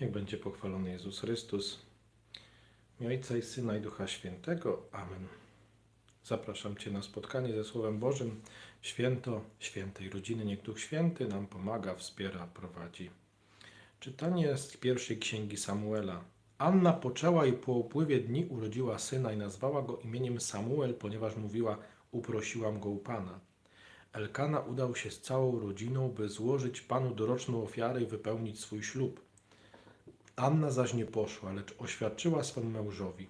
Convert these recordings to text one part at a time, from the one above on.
Niech będzie pochwalony Jezus Chrystus. Imię Ojca i Syna i Ducha Świętego. Amen. Zapraszam Cię na spotkanie ze Słowem Bożym. Święto świętej rodziny. Niech Duch Święty nam pomaga, wspiera, prowadzi. Czytanie z pierwszej księgi Samuela. Anna poczęła i po upływie dni urodziła syna i nazwała go imieniem Samuel, ponieważ mówiła: Uprosiłam go u Pana. Elkana udał się z całą rodziną, by złożyć Panu doroczną ofiarę i wypełnić swój ślub. Anna zaś nie poszła, lecz oświadczyła swemu mężowi.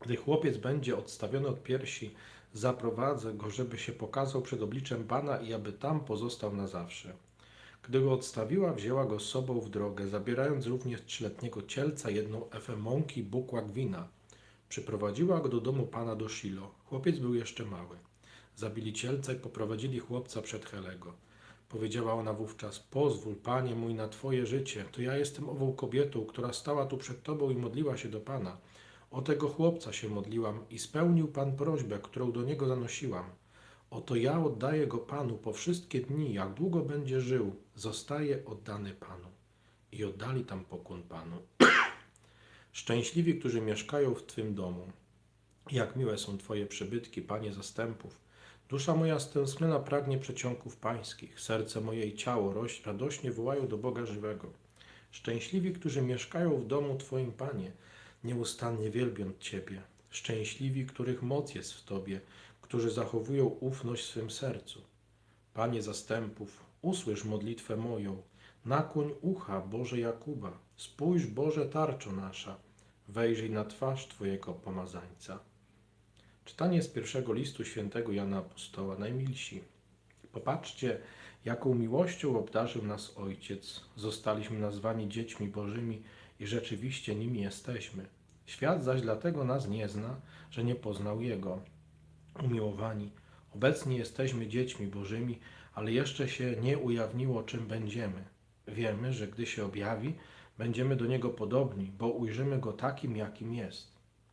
Gdy chłopiec będzie odstawiony od piersi, zaprowadzę go, żeby się pokazał przed obliczem Pana i aby tam pozostał na zawsze. Gdy go odstawiła, wzięła go z sobą w drogę, zabierając również trzyletniego cielca, jedną efę mąki i bukłak wina. Przyprowadziła go do domu Pana do Shilo. Chłopiec był jeszcze mały. Zabili cielca i poprowadzili chłopca przed Helego. Powiedziała ona wówczas: Pozwól, panie mój, na twoje życie. To ja jestem ową kobietą, która stała tu przed tobą i modliła się do pana. O tego chłopca się modliłam i spełnił pan prośbę, którą do niego zanosiłam. Oto ja oddaję go panu po wszystkie dni, jak długo będzie żył, zostaje oddany panu. I oddali tam pokłon panu. Szczęśliwi, którzy mieszkają w twym domu. Jak miłe są twoje przybytki, panie zastępów. Dusza moja stęskniona pragnie przeciągów pańskich, serce moje i ciało roś, radośnie wołają do Boga żywego. Szczęśliwi, którzy mieszkają w domu Twoim, Panie, nieustannie wielbią Ciebie. Szczęśliwi, których moc jest w Tobie, którzy zachowują ufność w swym sercu. Panie zastępów, usłysz modlitwę moją, nakłoń ucha Boże Jakuba, spójrz Boże tarczo nasza, wejrzyj na twarz Twojego pomazańca. Czytanie z pierwszego listu świętego Jana Apostoła, najmilsi. Popatrzcie, jaką miłością obdarzył nas Ojciec. Zostaliśmy nazwani dziećmi Bożymi i rzeczywiście nimi jesteśmy. Świat zaś dlatego nas nie zna, że nie poznał Jego. Umiłowani, obecnie jesteśmy dziećmi Bożymi, ale jeszcze się nie ujawniło, czym będziemy. Wiemy, że gdy się objawi, będziemy do Niego podobni, bo ujrzymy Go takim, jakim jest.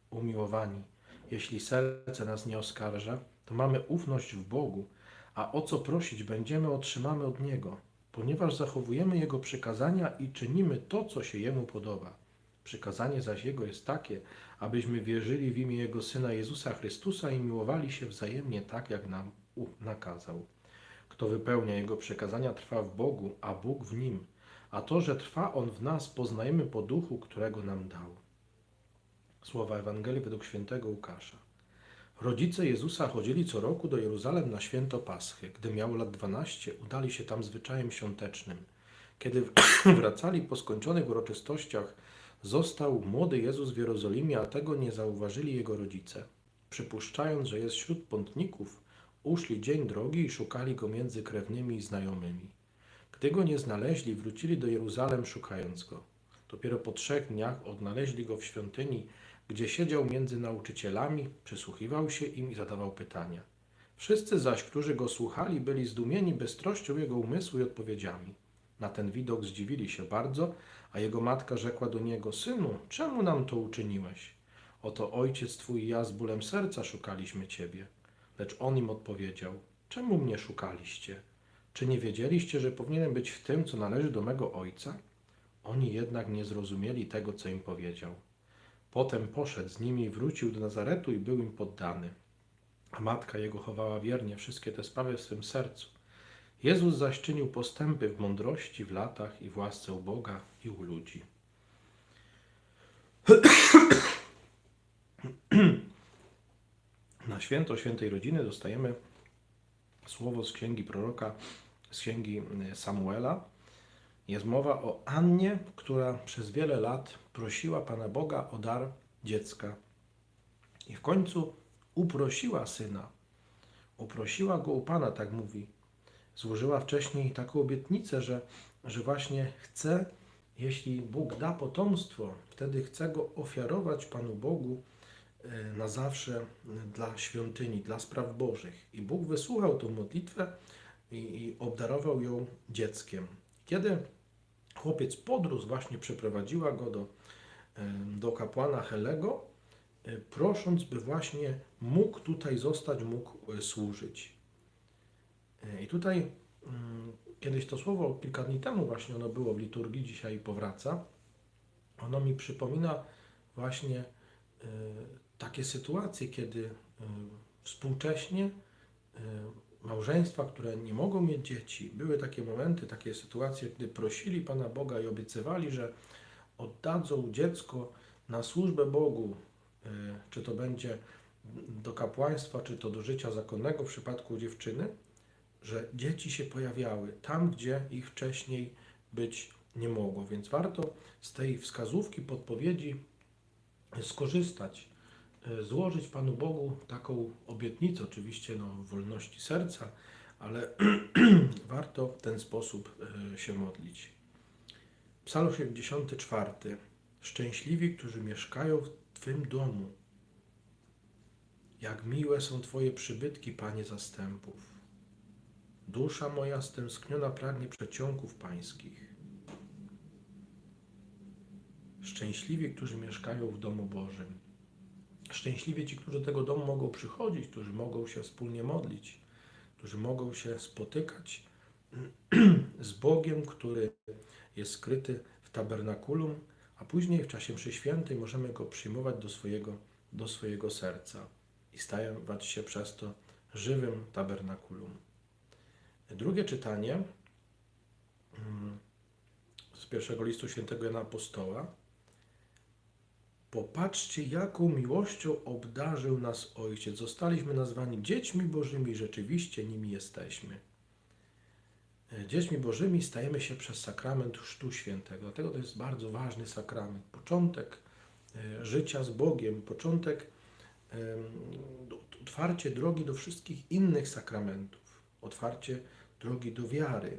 Umiłowani, jeśli serce nas nie oskarża, to mamy ufność w Bogu, a o co prosić będziemy, otrzymamy od Niego, ponieważ zachowujemy Jego przykazania i czynimy to, co się Jemu podoba. Przykazanie zaś Jego jest takie, abyśmy wierzyli w imię Jego Syna Jezusa Chrystusa i miłowali się wzajemnie tak, jak nam nakazał. Kto wypełnia Jego przykazania, trwa w Bogu, a Bóg w nim. A to, że trwa On w nas, poznajemy po duchu, którego nam dał. Słowa Ewangelii według świętego Łukasza. Rodzice Jezusa chodzili co roku do Jeruzalem na święto Paschy. Gdy miał lat 12, udali się tam zwyczajem świątecznym. Kiedy wracali po skończonych uroczystościach, został młody Jezus w Jerozolimie, a tego nie zauważyli jego rodzice. Przypuszczając, że jest wśród pątników, uszli dzień drogi i szukali go między krewnymi i znajomymi. Gdy go nie znaleźli, wrócili do Jeruzalem szukając go. Dopiero po trzech dniach odnaleźli go w świątyni, gdzie siedział między nauczycielami, przysłuchiwał się im i zadawał pytania. Wszyscy zaś, którzy go słuchali, byli zdumieni bystrością jego umysłu i odpowiedziami. Na ten widok zdziwili się bardzo, a jego matka rzekła do niego: Synu, czemu nam to uczyniłeś? Oto ojciec twój i ja z bólem serca szukaliśmy ciebie. Lecz on im odpowiedział: Czemu mnie szukaliście? Czy nie wiedzieliście, że powinienem być w tym, co należy do mego ojca? Oni jednak nie zrozumieli tego, co im powiedział. Potem poszedł z nimi wrócił do Nazaretu i był im poddany. A matka jego chowała wiernie wszystkie te sprawy w swym sercu. Jezus zaś czynił postępy w mądrości, w latach i w łasce u Boga i u ludzi. Na święto świętej rodziny dostajemy słowo z księgi proroka, z księgi y, Samuela. Jest mowa o Annie, która przez wiele lat prosiła Pana Boga o dar dziecka. I w końcu uprosiła syna. Uprosiła go u Pana, tak mówi. Złożyła wcześniej taką obietnicę, że, że właśnie chce, jeśli Bóg da potomstwo, wtedy chce go ofiarować Panu Bogu e, na zawsze e, dla świątyni, dla spraw Bożych. I Bóg wysłuchał tą modlitwę i, i obdarował ją dzieckiem. Kiedy chłopiec podrósł, właśnie przyprowadziła go do, do kapłana Helego, e, prosząc, by właśnie mógł tutaj zostać, mógł e, służyć. E, I tutaj mm, kiedyś to słowo, kilka dni temu właśnie ono było w liturgii, dzisiaj powraca. Ono mi przypomina właśnie takie sytuacje, kiedy współcześnie małżeństwa, które nie mogą mieć dzieci, były takie momenty, takie sytuacje, gdy prosili Pana Boga i obiecywali, że oddadzą dziecko na służbę Bogu, y, czy to będzie do kapłaństwa, czy to do życia zakonnego w przypadku dziewczyny, że dzieci się pojawiały tam, gdzie ich wcześniej być nie mogło. Więc warto z tej wskazówki, podpowiedzi skorzystać, złożyć Panu Bogu taką obietnicę, oczywiście no, wolności serca, ale warto w ten sposób y, się modlić. Psalm 74. Szczęśliwi, którzy mieszkają w Twym domu. Jak miłe są Twoje przybytki, Panie zastępów. Dusza moja stęskniona pragnie przeciągów Pańskich. Szczęśliwi, którzy mieszkają w domu Bożym. Szczęśliwi ci, którzy do tego domu mogą przychodzić, którzy mogą się wspólnie modlić, którzy mogą się spotykać z Bogiem, który jest skryty w tabernakulum, a później w czasie mszy świętej możemy go przyjmować do swojego, do swojego serca i stawać się przez to żywym tabernakulum. Drugie czytanie mm, z pierwszego listu świętego Jana Apostoła. Popatrzcie, jaką miłością obdarzył nas Ojciec. Zostaliśmy nazwani dziećmi Bożymi rzeczywiście nimi jesteśmy. Dziećmi Bożymi stajemy się przez sakrament Chrztu Świętego. Dlatego to jest bardzo ważny sakrament. Początek e, życia z Bogiem, początek otwarcie drogi do wszystkich innych sakramentów, otwarcie drogi do wiary.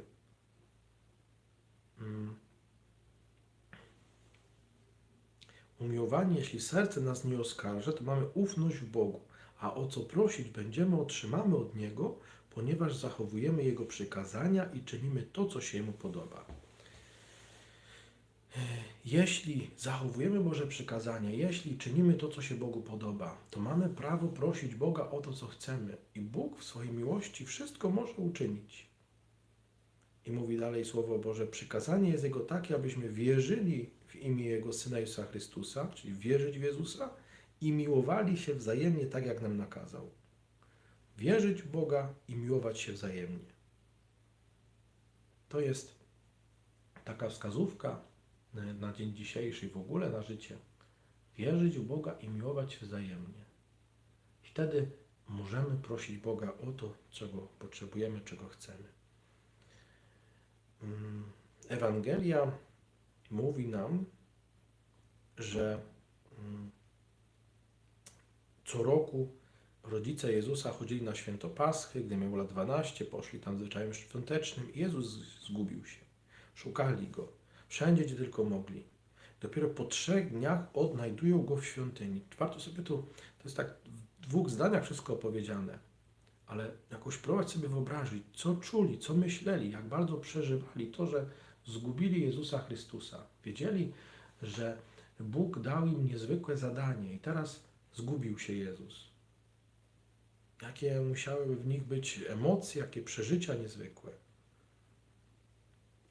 Umiłowanie, jeśli serce nas nie oskarża, to mamy ufność w Bogu, a o co prosić będziemy, otrzymamy od Niego, ponieważ zachowujemy Jego przykazania i czynimy to, co się Mu podoba. Jeśli zachowujemy Boże przykazania, jeśli czynimy to, co się Bogu podoba, to mamy prawo prosić Boga o to, co chcemy. I Bóg w swojej miłości wszystko może uczynić. I mówi dalej Słowo Boże, przykazanie jest Jego takie, abyśmy wierzyli imię Jego Syna Jezusa Chrystusa, czyli wierzyć w Jezusa i miłowali się wzajemnie tak, jak nam nakazał. Wierzyć w Boga i miłować się wzajemnie. To jest taka wskazówka na- na dzień dzisiejszy i w ogóle na życie. Wierzyć w Boga i miłować się wzajemnie. I wtedy możemy prosić Boga o to, czego potrzebujemy, czego chcemy. Mm, Ewangelia mówi nam, że mm, co roku rodzice Jezusa chodzili na święto Paschy, gdy miał lat 12, poszli tam zwyczajem świątecznym i Jezus zgubił się. Szukali go wszędzie, gdzie tylko mogli. Dopiero po trzech dniach odnajdują go w świątyni. Warto sobie tu, to jest tak w dwóch zdaniach wszystko opowiedziane, ale jakoś próbować sobie wyobrazić, co czuli, co myśleli, jak bardzo przeżywali to, że zgubili Jezusa Chrystusa. Wiedzieli, że Bóg dał im niezwykłe zadanie i teraz zgubił się Jezus. Jakie musiały w nich być emocje, jakie przeżycia niezwykłe.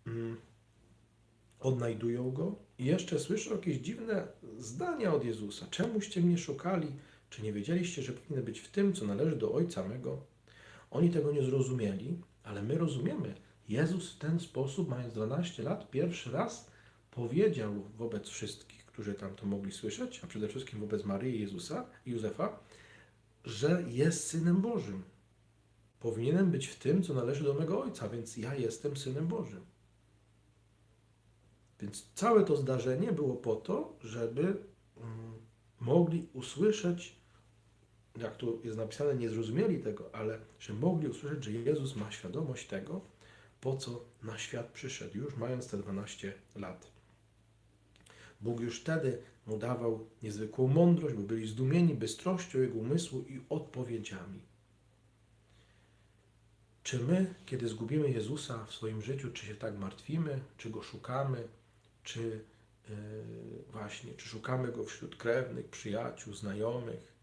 Mm. Odnajdują go i jeszcze słyszą jakieś dziwne zdania od Jezusa. Czemuście mnie szukali? Czy nie wiedzieliście, że powinien być w tym, co należy do Ojca mego? Oni tego nie zrozumieli, ale my rozumiemy. Jezus w ten sposób, mając 12 lat, pierwszy raz powiedział wobec wszystkich, którzy tam to mogli słyszeć, a przede wszystkim wobec Maryi, Jezusa Józefa, że jest Synem Bożym. Powinienem być w tym, co należy do mego Ojca, więc ja jestem Synem Bożym. Więc całe to zdarzenie było po to, żeby mm, mogli usłyszeć, jak tu jest napisane, nie zrozumieli tego, ale że mogli usłyszeć, że Jezus ma świadomość tego, po co na świat przyszedł, już mając te 12 lat. Bóg już wtedy mu dawał niezwykłą mądrość, bo byli zdumieni bystrością jego umysłu i odpowiedziami. Czy my, kiedy zgubimy Jezusa w swoim życiu, czy się tak martwimy, czy go szukamy, czy yy, właśnie, czy szukamy go wśród krewnych, przyjaciół, znajomych?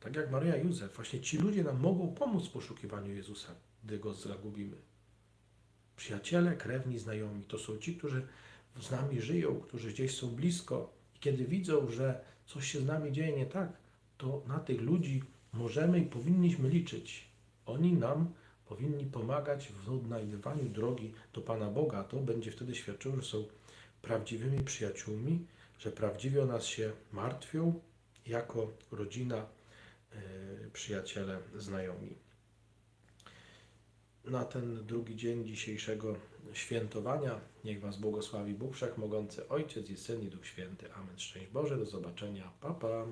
Tak jak Maryja i Józef, właśnie ci ludzie nam mogą pomóc w poszukiwaniu Jezusa, gdy go zagubimy. Przyjaciele, krewni, znajomi to są ci, którzy z nami żyją, którzy gdzieś są blisko. I kiedy widzą, że coś się z nami dzieje nie tak, to na tych ludzi możemy i powinniśmy liczyć. Oni nam powinni pomagać w odnajdywaniu drogi do Pana Boga. To będzie wtedy świadczyło, że są prawdziwymi przyjaciółmi, że prawdziwie o nas się martwią jako rodzina, yy, przyjaciele, znajomi. Na ten drugi dzień dzisiejszego świętowania niech Was błogosławi Bóg Wszechmogący, Ojciec i Syn i Duch Święty. Amen. Szczęść Boże, do zobaczenia. Pa, pa.